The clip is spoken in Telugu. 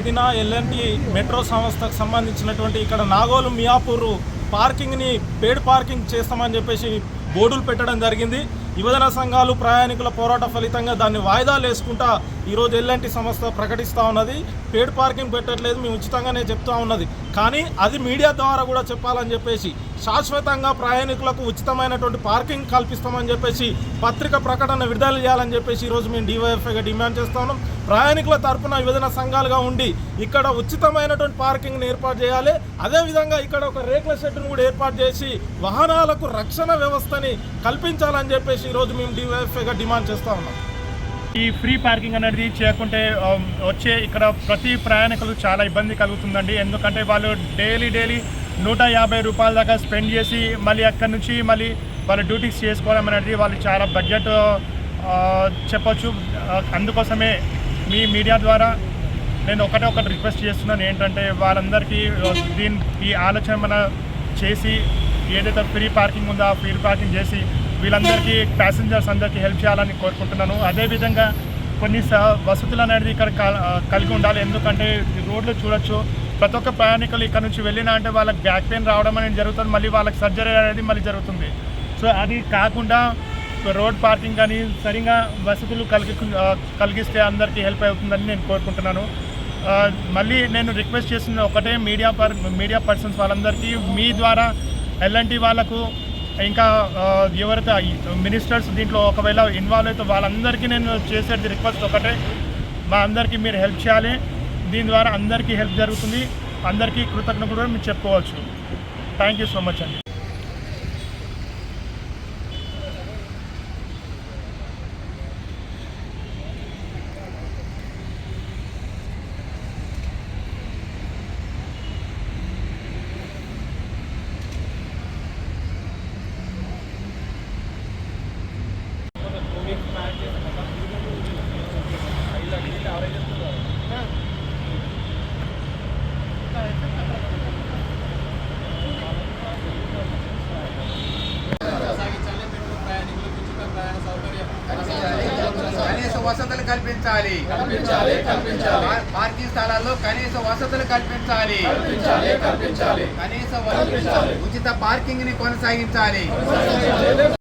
తేదీన ఎల్ఎన్టీ మెట్రో సంస్థకు సంబంధించినటువంటి ఇక్కడ నాగోలు మియాపూర్ పార్కింగ్ని పేడ్ పార్కింగ్ చేస్తామని చెప్పేసి బోర్డులు పెట్టడం జరిగింది. యువజన సంఘాలు ప్రయాణికుల పోరాట ఫలితంగా దాన్ని వాయిదాలు వేసుకుంటా ఈరోజు ఎల్ఎన్టీ సంస్థ ప్రకటిస్తూ ఉన్నది. పేడ్ పార్కింగ్ పెట్టట్లేదు మేము ఉచితంగానే చెప్తా ఉన్నది. కానీ అది మీడియా ద్వారా కూడా చెప్పాలని చెప్పేసి శాశ్వతంగా ప్రయాణికులకు ఉచితమైనటువంటి పార్కింగ్ కల్పిస్తామని చెప్పేసి పత్రిక ప్రకటన విడుదల చేయాలని చెప్పేసి ఈరోజు మేము డివైఎఫ్ఐగా డిమాండ్ చేస్తా ఉన్నాం. ప్రయాణికుల తరఫున విభజన సంఘాలుగా ఉండి ఇక్కడ ఉచితమైనటువంటి పార్కింగ్ని ఏర్పాటు చేయాలి. అదేవిధంగా ఇక్కడ ఒక రేకుల షెడ్ను కూడా ఏర్పాటు చేసి వాహనాలకు రక్షణ వ్యవస్థని కల్పించాలని చెప్పేసి ఈరోజు మేము డివైఎఫ్ఐగా డిమాండ్ చేస్తూ ఉన్నాం. ఈ ఫ్రీ పార్కింగ్ అనేది చేయకుంటే వచ్చే ఇక్కడ ప్రతి ప్రయాణికులు చాలా ఇబ్బంది కలుగుతుందండి. ఎందుకంటే వాళ్ళు డైలీ డైలీ నూట యాభై రూపాయల దాకా స్పెండ్ చేసి మళ్ళీ అక్కడి నుంచి మళ్ళీ వాళ్ళ డ్యూటీస్ చేసుకోవడం అనేది వాళ్ళు చాలా బడ్జెట్ ఆ, చెప్పొచ్చు. అందుకోసమే మీ మీడియా ద్వారా నేను ఒకటే ఒకటి రిక్వెస్ట్ చేస్తున్నాను. ఏంటంటే వాళ్ళందరికీ దీని ఈ ఆలోచన మన చేసి ఏదైతే ఫ్రీ పార్కింగ్ ఉందో ఆ ఫ్రీ పార్కింగ్ చేసి వీళ్ళందరికీ ప్యాసింజర్స్ అందరికీ హెల్ప్ చేయాలని కోరుకుంటున్నాను. అదేవిధంగా కొన్ని స వసతులు అనేది ఇక్కడ కలిగి ఉండాలి. ఎందుకంటే రోడ్లు చూడొచ్చు. ప్రతి ఒక్క ప్రయాణికులు ఇక్కడ నుంచి వెళ్ళినా అంటే వాళ్ళకి బ్యాక్ పెయిన్ రావడం అనేది జరుగుతుంది. మళ్ళీ వాళ్ళకి సర్జరీ అనేది మళ్ళీ జరుగుతుంది. సో అది కాకుండా రోడ్ పార్కింగ్ కానీ సరిగా వసతులు కలిగి కలిగిస్తే అందరికీ హెల్ప్ అవుతుందని నేను కోరుకుంటున్నాను. మళ్ళీ నేను రిక్వెస్ట్ చేస్తున్న ఒకటే మీడియా పర్ మీడియా పర్సన్స్ వాళ్ళందరికీ మీ ద్వారా ఎలాంటి వాళ్ళకు ఇంకా ఎవరైతే మినిస్టర్స్ దీంట్లో ఒకవేళ ఇన్వాల్వ్ అయితే వాళ్ళందరికీ నేను చేసేది రిక్వెస్ట్ ఒకటే. మా అందరికీ మీరు హెల్ప్ చేయాలి. దీని ద్వారా అందరికీ హెల్ప్ జరుగుతుంది. అందరికీ కృతజ్ఞతలు కూడా మీరు చెప్పుకోవచ్చు. థ్యాంక్ యూ సో మచ్ అండి. వసతులు కల్పించాలి. పార్కింగ్ స్థలాల్లో కనీస వసతులు కల్పించాలి. కనీస ఉచిత పార్కింగ్ని కొనసాగించాలి.